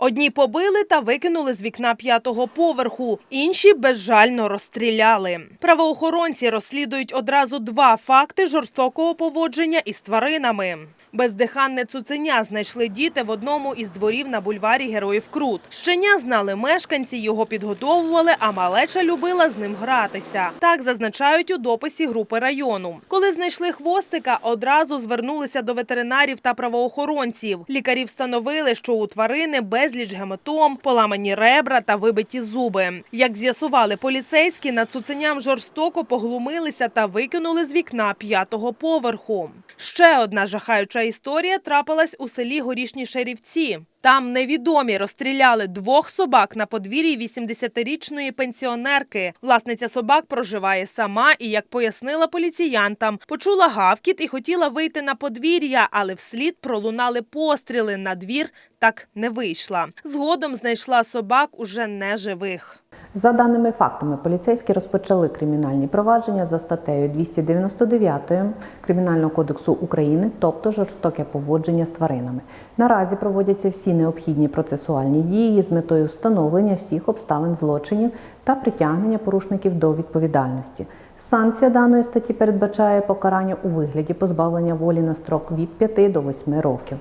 Одні побили та викинули з вікна п'ятого поверху, інші безжально розстріляли. Правоохоронці розслідують одразу два факти жорстокого поводження із тваринами. Бездиханне цуценя знайшли діти в одному із дворів на бульварі Героїв Крут. Щеня знали мешканці, його підгодовували, а малеча любила з ним гратися. Так зазначають у дописі групи району. Коли знайшли хвостика, одразу звернулися до ветеринарів та правоохоронців. Лікарі встановили, що у тварини безліч гематом, поламані ребра та вибиті зуби. Як з'ясували поліцейські, над цуценям жорстоко поглумилися та викинули з вікна п'ятого поверху. Ще одна жахаюча історія трапилась у селі Горішні Шерівці. Там невідомі розстріляли двох собак на подвір'ї 80-річної пенсіонерки. Власниця собак проживає сама і, як пояснила поліціянтам, почула гавкіт і хотіла вийти на подвір'я, але вслід пролунали постріли. На двір так не вийшла. Згодом знайшла собак уже неживих. За даними фактами, поліцейські розпочали кримінальні провадження за статтею 299 Кримінального кодексу України, тобто жорстоке поводження з тваринами. Наразі проводяться всі необхідні процесуальні дії з метою встановлення всіх обставин злочинів та притягнення порушників до відповідальності. Санкція даної статті передбачає покарання у вигляді позбавлення волі на строк від 5 до 8 років.